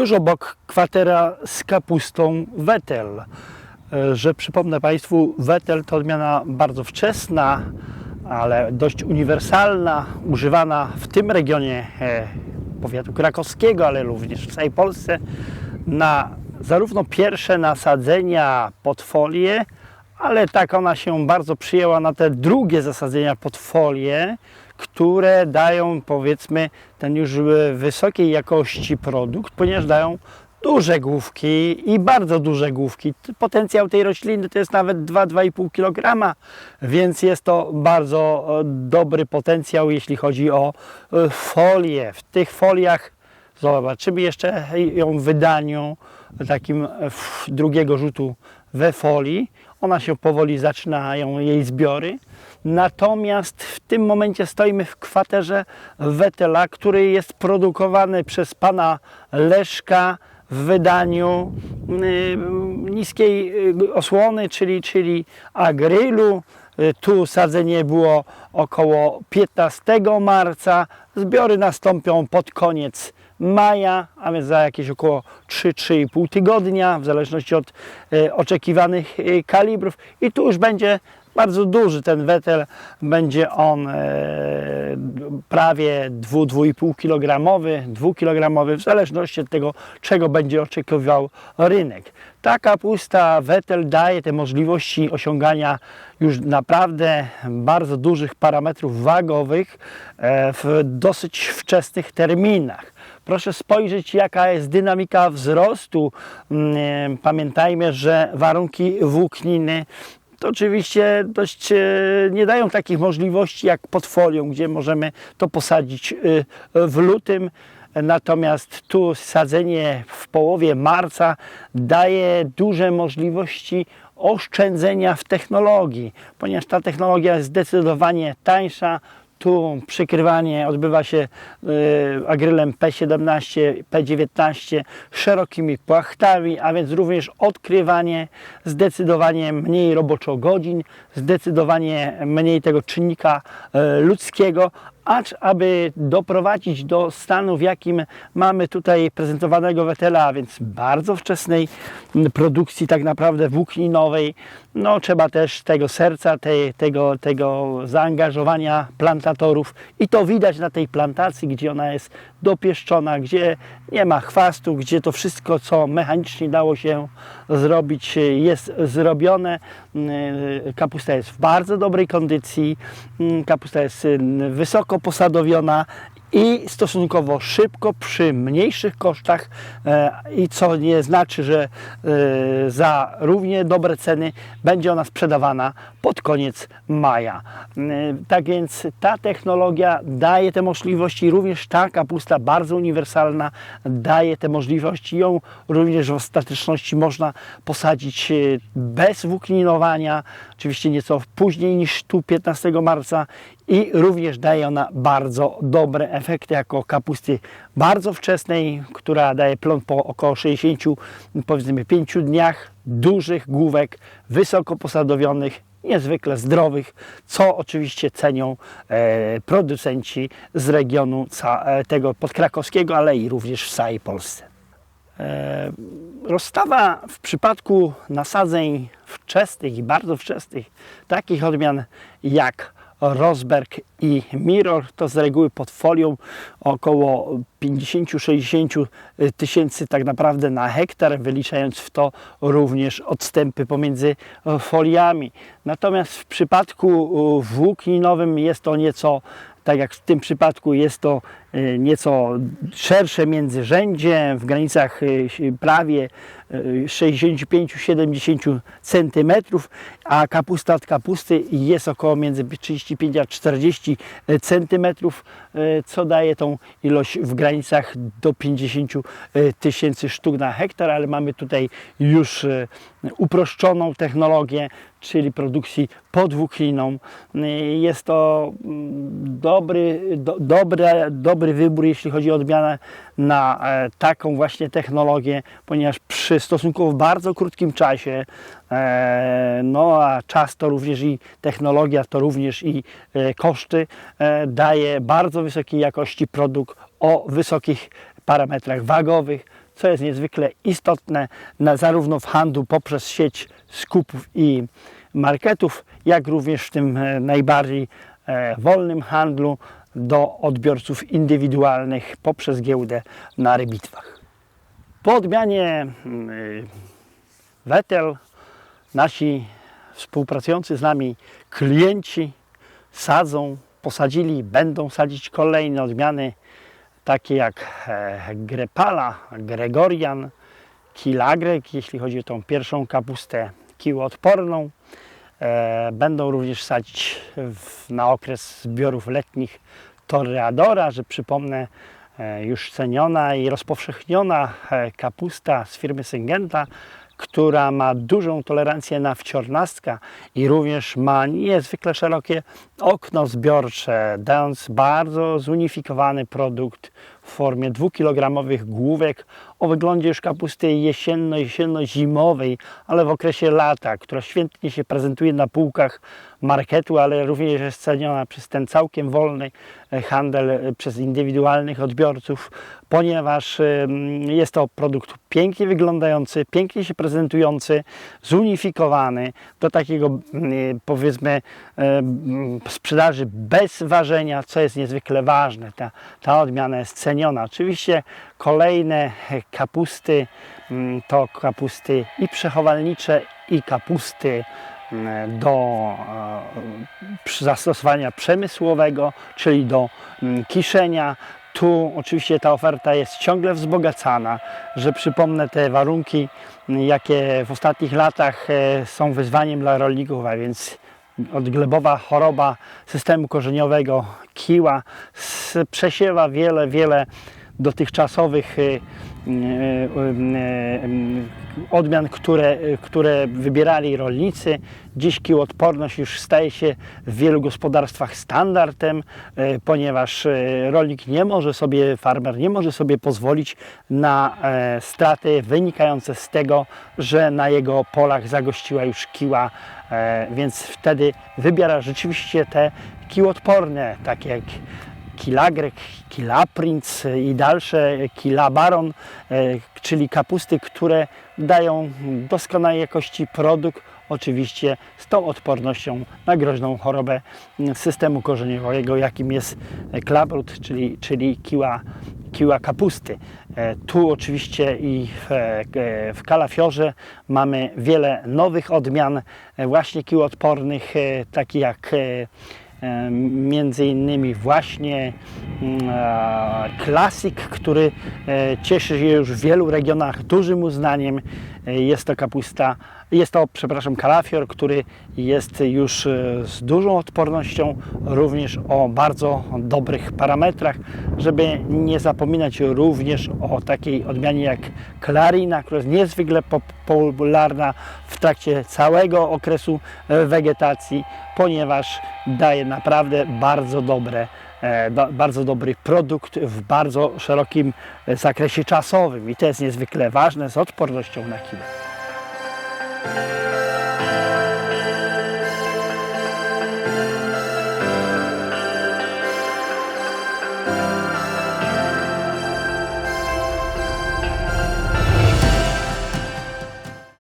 tuż obok kwatera z kapustą Wetel. E, Że przypomnę Państwu, Wetel to odmiana bardzo wczesna, ale dość uniwersalna, używana w tym regionie e, powiatu krakowskiego, ale również w całej Polsce na zarówno pierwsze nasadzenia pod folię, ale tak ona się bardzo przyjęła na te drugie zasadzenia pod folię, które dają powiedzmy ten już e, wysokiej jakości produkt, ponieważ dają duże główki i bardzo duże główki. Potencjał tej rośliny to jest nawet 2-2,5 kg, więc jest to bardzo e, dobry potencjał, jeśli chodzi o e, folię. W tych foliach zobaczymy jeszcze ją w wydaniu takim drugiego rzutu we folii. Ona się powoli zaczynają jej zbiory. Natomiast w tym momencie stoimy w kwaterze Wetela, który jest produkowany przez pana Leszka w wydaniu y, niskiej y, osłony, czyli, czyli agrylu. Y, Tu sadzenie było około 15 marca. Zbiory nastąpią pod koniec maja, a więc za jakieś około 3-3,5 tygodnia, w zależności od e, oczekiwanych e, kalibrów. I tu już będzie bardzo duży ten wetel, będzie on e, prawie 2-2,5 kg, 2 kg, w zależności od tego, czego będzie oczekiwał rynek. Ta kapusta wetel daje te możliwości osiągania już naprawdę bardzo dużych parametrów wagowych w dosyć wczesnych terminach. Proszę spojrzeć, jaka jest dynamika wzrostu. Mm, Pamiętajmy, że warunki włókniny to oczywiście dość e, nie dają takich możliwości jak pod folią, gdzie możemy to posadzić e, w lutym. Natomiast tu sadzenie w połowie marca daje duże możliwości oszczędzenia w technologii, ponieważ ta technologia jest zdecydowanie tańsza. Tu przykrywanie odbywa się y, agrylem P17, P19 szerokimi płachtami, a więc również odkrywanie zdecydowanie mniej roboczo godzin, zdecydowanie mniej tego czynnika y, ludzkiego, acz aby doprowadzić do stanu, w jakim mamy tutaj prezentowanego wetela, a więc bardzo wczesnej produkcji tak naprawdę włókninowej, no trzeba też tego serca, tej, tego, tego zaangażowania plantatorów i to widać na tej plantacji, gdzie ona jest dopieszczona, gdzie nie ma chwastu, gdzie to wszystko, co mechanicznie dało się zrobić, jest zrobione. Mm, Kapusta jest w bardzo dobrej kondycji, mm, kapusta jest mm, posadowiona i stosunkowo szybko przy mniejszych kosztach e, i co nie znaczy, że e, za równie dobre ceny będzie ona sprzedawana pod koniec maja. E, Tak więc ta technologia daje te możliwości, również ta kapusta bardzo uniwersalna daje te możliwości. Ją również w ostateczności można posadzić bez włókninowania, oczywiście nieco później niż tu 15 marca i również daje ona bardzo dobre efekty jako kapusty bardzo wczesnej, która daje plon po około 60 powiedzmy 5 dniach, dużych główek, wysoko posadowionych, niezwykle zdrowych, co oczywiście cenią e, producenci z regionu ca, e, tego podkrakowskiego, ale i również w całej Polsce. E, Rozstawa w przypadku nasadzeń wczesnych i bardzo wczesnych, takich odmian jak Rosberg i Mirror, to z reguły pod folią około 50-60 tysięcy tak naprawdę na hektar, wyliczając w to również odstępy pomiędzy foliami. Natomiast w przypadku włókninowym jest to nieco tak jak w tym przypadku jest to nieco szersze międzyrzędzie w granicach e, prawie e, 65-70 cm, a kapusta od kapusty jest około między 35 a 40 cm, co daje tą ilość w granicach do 50 tysięcy sztuk na hektar, ale mamy tutaj już uproszczoną technologię, czyli produkcji podwłókniną. Jest to mm, dobry, do, dobre, dobry wybór, jeśli chodzi o odmianę na e, taką właśnie technologię, ponieważ przy stosunkowo bardzo krótkim czasie, e, no a czas to również i technologia, to również i e, koszty, daje bardzo wysokiej jakości produkt o wysokich parametrach wagowych, co jest niezwykle istotne na, zarówno w handlu poprzez sieć skupów i marketów, jak również w tym najbardziej wolnym handlu do odbiorców indywidualnych poprzez giełdę na rybitwach. Po odmianie mm, y, Wetel nasi współpracujący z nami klienci sadzą, posadzili, będą sadzić kolejne odmiany takie jak e, Grepala, Gregorian, Kilagrek, jeśli chodzi o tą pierwszą kapustę kiłoodporną. E, Będą również sadzić w, na okres zbiorów letnich Torreadora, że przypomnę, e, już ceniona i rozpowszechniona e, kapusta z firmy Syngenta, która ma dużą tolerancję na wciornastka i również ma niezwykle szerokie okno zbiorcze, dając bardzo zunifikowany produkt w formie dwukilogramowych główek o wyglądzie już kapusty jesienno-jesienno-zimowej, ale w okresie lata, która świetnie się prezentuje na półkach marketu, ale również jest ceniona przez ten całkiem wolny e, handel, e, przez indywidualnych odbiorców, ponieważ jest to produkt pięknie wyglądający, pięknie się prezentujący, zunifikowany do takiego e, powiedzmy sprzedaży bez ważenia, co jest niezwykle ważne. Ta, ta odmiana jest ceniona. Oczywiście kolejne kapusty mm, to kapusty i przechowalnicze i kapusty mm, do e, zastosowania przemysłowego, czyli do mm, kiszenia. Tu oczywiście ta oferta jest ciągle wzbogacana, że przypomnę te warunki, jakie w ostatnich latach e, są wyzwaniem dla rolników, a więc odglebowa choroba systemu korzeniowego kiła przesiewa wiele, wiele dotychczasowych y, odmian, które, które wybierali rolnicy. Dziś kiłoodporność już staje się w wielu gospodarstwach standardem, ponieważ rolnik nie może sobie, farmer nie może sobie pozwolić na e, straty wynikające z tego, że na jego polach zagościła już kiła, e, więc wtedy wybiera rzeczywiście te kiłoodporne, takie jak Kilagrek, Kilaprinc i dalsze, Kilabaron, e, czyli kapusty, które dają doskonałej jakości produkt, oczywiście z tą odpornością na groźną chorobę systemu korzeniowego, jakim jest klabrut, czyli, czyli kiła, kiła kapusty. E, Tu oczywiście i w, e, w kalafiorze mamy wiele nowych odmian właśnie kiłoodpornych, e, takich jak między innymi właśnie mm, klasik, który e, cieszy się już w wielu regionach dużym uznaniem. Jest to kapusta, jest to, przepraszam, kalafior, który jest już e, z dużą odpornością, również o bardzo dobrych parametrach, żeby nie zapominać również o takiej odmianie jak klarina, która jest niezwykle pop- popularna w trakcie całego okresu e, wegetacji, ponieważ daje naprawdę bardzo dobre do, bardzo dobry produkt w bardzo szerokim e, zakresie czasowym i to jest niezwykle ważne z odpornością na kiło.